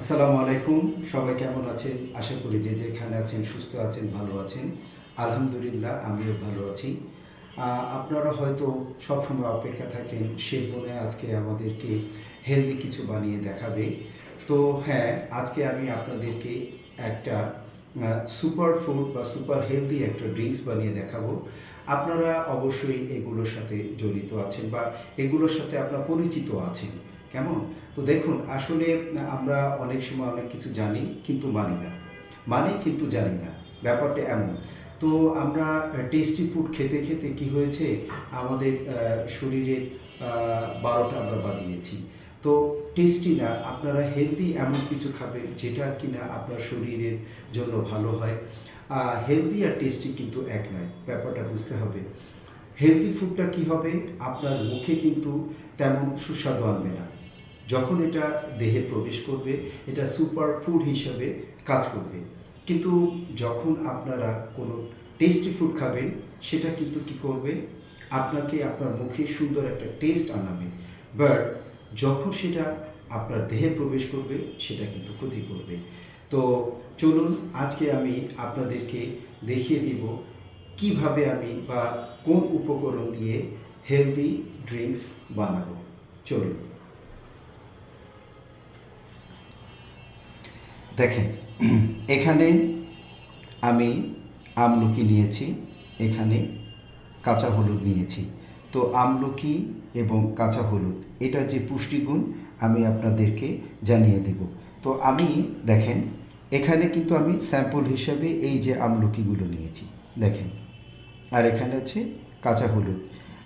আসসালামু আলাইকুম। সবাই কেমন আছেন? আশা করি যে যেখানে আছেন, সুস্থ আছেন, ভালো আছেন। আলহামদুলিল্লাহ, আমিও ভালো আছি। আপনারা হয়তো সবসময় অপেক্ষা থাকেন, সে মনে আজকে আমাদেরকে হেলদি কিছু বানিয়ে দেখাবে। তো হ্যাঁ আজকে আমি আপনাদেরকে একটা সুপার ফুড বা সুপার হেলদি একটা ড্রিঙ্কস বানিয়ে দেখাবো। আপনারা অবশ্যই এগুলোর সাথে জড়িত আছেন বা এগুলোর সাথে আপনারা পরিচিত আছেন। কেমন? তো দেখুন, আসলে আমরা অনেক সময় অনেক কিছু জানি কিন্তু মানি না। মানি কিন্তু জানি না। ব্যাপারটা এমন। তো আমরা টেস্টি ফুড খেতে খেতে কি হয়েছে? আমাদের শরীরের বারোটা আমরা বাজিয়েছি। তো টেস্টি না, আপনারা হেলদি এমন কিছু খাবেন যেটা কিনা আপনার শরীরের জন্য ভালো হয়। হেলদি আর টেস্টি কিন্তু এক নয়, ব্যাপারটা বুঝতে হবে। হেলদি ফুডটা কি হবে? আপনার মুখে কিন্তু তেমন সুস্বাদু আনবে না। যখন এটা দেহে প্রবেশ করবে, এটা সুপার ফুড হিসাবে কাজ করবে। কিন্তু যখন আপনারা কোনো টেস্টি ফুড খাবেন, সেটা কিন্তু কি করবে? আপনাকে আপনার মুখে সুন্দর একটা টেস্ট আনাবে। বাট যখন সেটা আপনার দেহে প্রবেশ করবে, সেটা কিন্তু ক্ষতি করবে। তো চলুন, আজকে আমি আপনাদেরকে দেখিয়ে দিব কীভাবে আমি বা কোন উপকরণ দিয়ে হেলদি ড্রিঙ্কস বানাবো। চলুন। দেখেন, এখানে আমি আমলকি নিয়েছি, এখানে কাঁচা হলুদ নিয়েছি। তো আমলকি এবং কাঁচা হলুদ, এটার যে পুষ্টিগুণ আমি আপনাদেরকে জানিয়ে দেব। তো আমি, দেখেন, এখানে কিন্তু আমি স্যাম্পল হিসাবে এই যে আমলকিগুলো নিয়েছি, দেখেন। আর এখানে হচ্ছে কাঁচা হলুদ।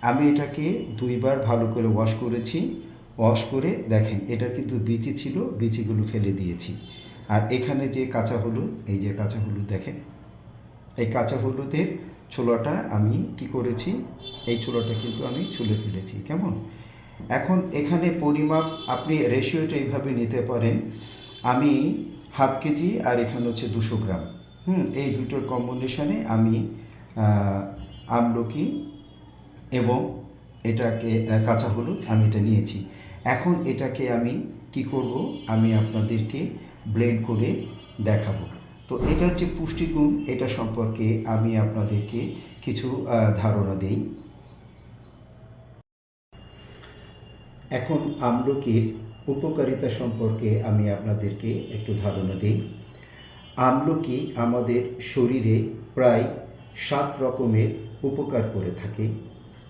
আমি এটাকে দুইবার ভালো করে ওয়াশ করেছি ওয়াশ করে, দেখেন, এটার কিন্তু বিচি ছিল, বিচিগুলো ফেলে দিয়েছি। আর এখানে যে কাঁচা হলুদ, এই যে কাঁচা হলুদ দেখেন, এই কাঁচা হলুদের ছোলাটা আমি কি করেছি? এই ছোলাটা কিন্তু আমি ছুলে ফেলেছি, কেমন? এখন এখানে পরিমাপ আপনি রেশিওটা এইভাবে নিতে পারেন। আমি হাফ কেজি আর এখানে হচ্ছে দুশো গ্রাম। হুম, এই দুটোর কম্বিনেশনে আমি আমলকি এবং এটাকে কাঁচা হলুদ আমি এটা নিয়েছি। এখন এটাকে আমি কি করব? আমি আপনাদেরকে ব্লেন্ড করে দেখাবো। তো এটার যে পুষ্টিগুণ, এটা সম্পর্কে আমি আপনাদেরকে কিছু ধারণা দেই। এখন আমলকির উপকারিতা সম্পর্কে আমি আপনাদেরকে একটু ধারণা দিই। আমলকি আমাদের শরীরে প্রায় সাত রকমের উপকার করে থাকে।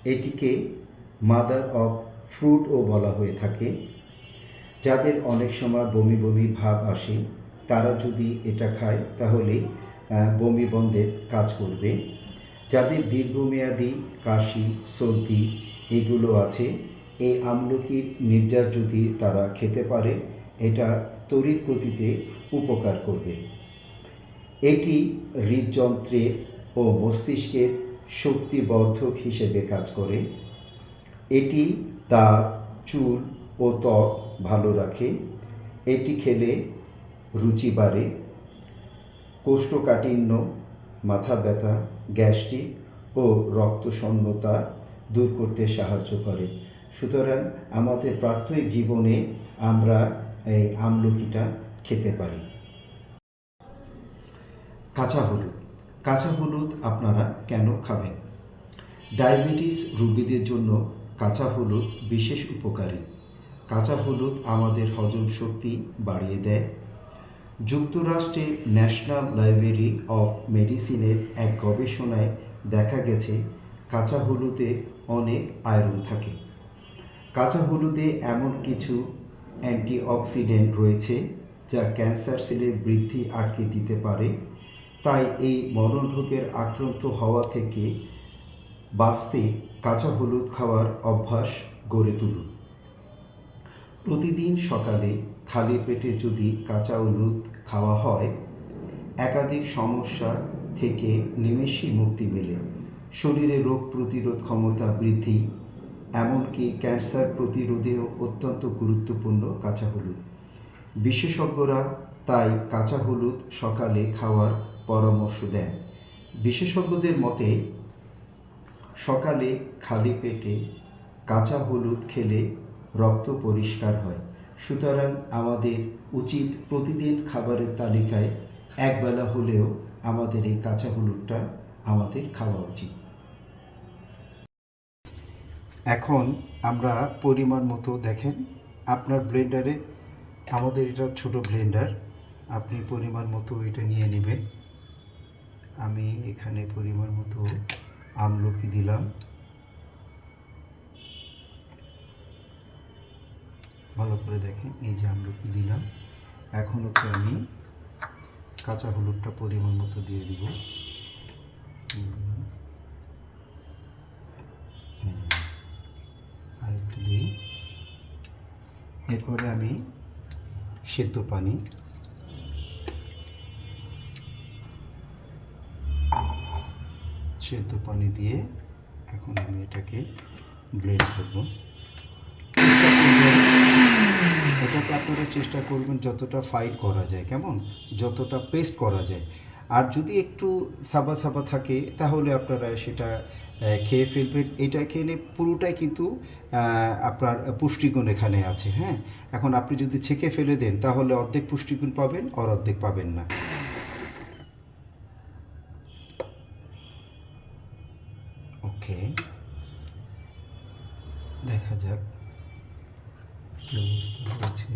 এটিকে মাদার অফ ফ্রুটও বলা হয়ে থাকে। যাদের অনেক সময় বমি বমি ভাব আসে, তারা যদি এটা খায়, তাহলে বমি বন্ধের কাজ করবে। যাদের দীর্ঘমেয়াদী কাশি, সর্দি এগুলো আছে, এই আমলকির নির্যাস যদি তারা খেতে পারে, এটা তড়িৎ গতিতে উপকার করবে। এটি হৃদযন্ত্রের ও মস্তিষ্কের শক্তিবর্ধক হিসেবে কাজ করে। এটি দাঁত, চুল ও ত্বক ভালো রাখে। এটি খেলে রুচি বাড়ে, কোষ্ঠকাঠিন্য, মাথা ব্যথা, গ্যাস্ট্রিক ও রক্তশূন্যতা দূর করতে সাহায্য করে। সুতরাং আমাদের প্রাথমিক জীবনে আমরা এই আমলকিটা খেতে পারি। কাঁচা হলুদ। কাঁচা হলুদ আপনারা কেন খাবেন? ডায়াবেটিস রোগীদের জন্য কাঁচা হলুদ বিশেষ উপকারী। কাঁচা হলুদ আমাদের হজম শক্তি বাড়িয়ে দেয়। যুক্তরাষ্ট্রের ন্যাশনাল লাইব্রেরি অফ মেডিসিনের এক গবেষণায় দেখা গেছে, কাঁচা হলুদে অনেক আয়রন থাকে। কাঁচা হলুদে এমন কিছু অ্যান্টিঅক্সিডেন্ট রয়েছে যা ক্যান্সার সেলের বৃদ্ধি আটকে দিতে পারে। তাই এই মরণ রোগের আক্রান্ত হওয়া থেকে বাঁচতে কাঁচা হলুদ খাওয়ার অভ্যাস গড়ে তুলুন। প্রতিদিন সকালে খালি পেটে যদি কাঁচা হলুদ খাওয়া হয়, একাধিক সমস্যা থেকে নিমেষেই মুক্তি মেলে। শরীরে রোগ প্রতিরোধ ক্ষমতা বৃদ্ধি, এমনকি ক্যান্সার প্রতিরোধেও অত্যন্ত গুরুত্বপূর্ণ কাঁচা হলুদ। বিশেষজ্ঞরা তাই কাঁচা হলুদ সকালে খাওয়ার পরামর্শ দেন। বিশেষজ্ঞদের মতে, সকালে খালি পেটে কাঁচা হলুদ খেলে রক্ত পরিষ্কার হয়। সুতরাং আমাদের উচিত প্রতিদিন খাবারের তালিকায় একবেলা হলেও আমাদের এই কাঁচা হলুদটা আমাদের খাওয়া উচিত। এখন আমরা পরিমাণ মতো দেখেন, আপনার ব্লেন্ডারে, আমাদের এটা ছোট ব্লেন্ডার, আপনি পরিমাণ মতো এটা নিয়ে নেবেন। আমি এখানে পরিমাণ মতো আমলকি দিলাম। ভালো করে দেখেন, এই যে আমলকি দিলাম। এখন হচ্ছে আমি কাঁচা হলুদটা পরিমাণ মতো দিয়ে দিব। আরেকটু দিই। এরপরে আমি সেদ্ধ পানি। সেদ্ধ পানি দিয়ে এখন আমি এটাকে ব্লেন্ড করব। এটাকে আপনারা চেষ্টা করবেন যতটা ফাইট করা যায়, কেমন? যতটা পেস্ট করা যায়। আর যদি একটু সাবা সাবা থাকে, তাহলে আপনারা সেটা খেয়ে ফেলবেন। এটা খেলে পুরোটাই কিন্তু আপনার পুষ্টিগুণ এখানে আছে হ্যাঁ? এখন আপনি যদি ছেঁকে ফেলে দেন, তাহলে অর্ধেক পুষ্টিগুণ পাবেন, আর অর্ধেক পাবেন না। ওকে দেখা যাক। কি অবস্থা হয়েছে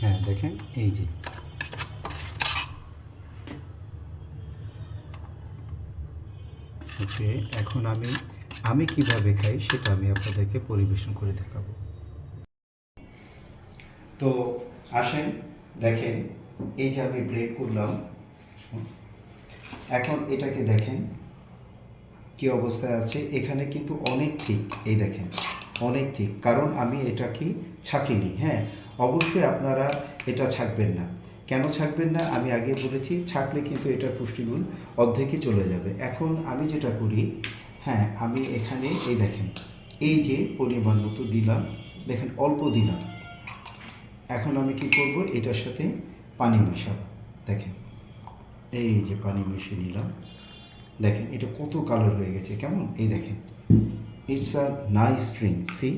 হ্যাঁ দেখেন এই যে ওকে এখন আমি আমি কীভাবে খাই সেটা আমি আপনাদেরকে পরিবেশন করে দেখাবো তো আসেন, দেখেন, এই যে আমি ব্লেড করলাম এখন এটাকে দেখেন, কি অবস্থায় আছে, এখানে কিন্তু অনেক ঠিক এই দেখেন অনেক ঠিক কারণ আমি এটাকে ছাকিনি। হ্যাঁ অবশ্যই আপনারা এটা ছাকবেন না। কেন ছাকবেন না? আমি আগে বলেছি, ছাকলে কিন্তু এটার পুষ্টিগুণ অর্ধেকই চলে যাবে। এখন আমি যেটা করি হ্যাঁ আমি এখানে এই দেখেন, এই যে পরিমাণ মতো দিলাম, দেখেন অল্প দিলাম। এখন আমি কি করব? এটার সাথে পানি মেশাবো। দেখেন, এই যে পানি মিশিয়ে নিলাম। দেখেন, এটা কত কালার হয়ে গেছে, কেমন? এই দেখেন। It's a nice string see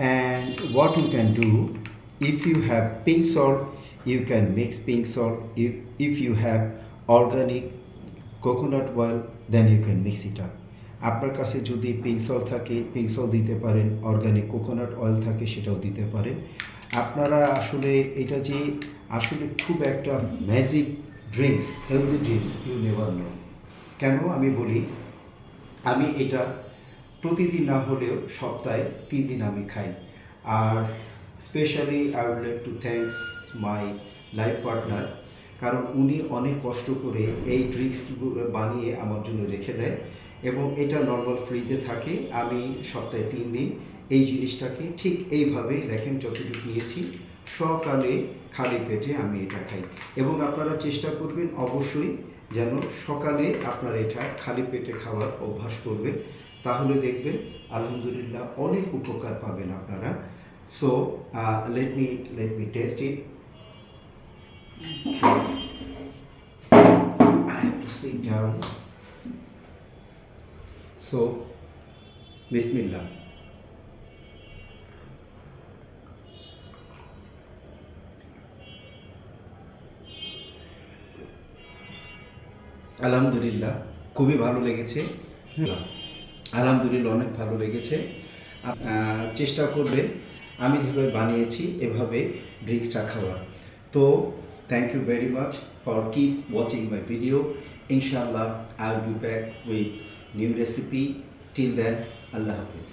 and what you can do if you have pink salt you can mix pink salt if if you have organic coconut oil then you can mix it up আপনার কাছে যদি pink salt থাকে pink salt দিতে পারেন organic coconut oil থাকে, সেটাও দিতে পারেন। আপনারা আসলে এটা যে আসলে খুব একটা magic drinks healthy drinks you never know কেন? আমি বলি, আমি এটা প্রতিদিন না হলেও সপ্তাহে তিন দিন আমি খাই। আর specially I would like to thanks my life partner কারণ উনি অনেক কষ্ট করে এই ড্রিঙ্কসগুলো বানিয়ে আমার জন্য রেখে দেয় এবং এটা নর্মাল ফ্রিজে থাকে। আমি সপ্তাহে তিন দিন এই জিনিসটাকে ঠিক এইভাবে দেখেন যতটুকু নিয়েছি, সকালে খালি পেটে আমি এটা খাই। এবং আপনারা চেষ্টা করবেন অবশ্যই যেন সকালে আপনারা এটা খালি পেটে খাওয়ার অভ্যাস করবেন। তাহলে দেখবেন, আলহামদুলিল্লাহ অনেক উপকার পাবেন আপনারা। So let me let me taste it. আলহামদুলিল্লাহ, খুবই ভালো লেগেছে। আলহামদুলিল্লাহ অনেক ভালো লেগেছে। চেষ্টা করবেন আমি যেভাবে বানিয়েছি, এভাবে ড্রিঙ্কসটা খাওয়ার। তো thank you very much for keep watching my video ইনশাআল্লাহ I will be back with new recipe till then Allah Hafiz.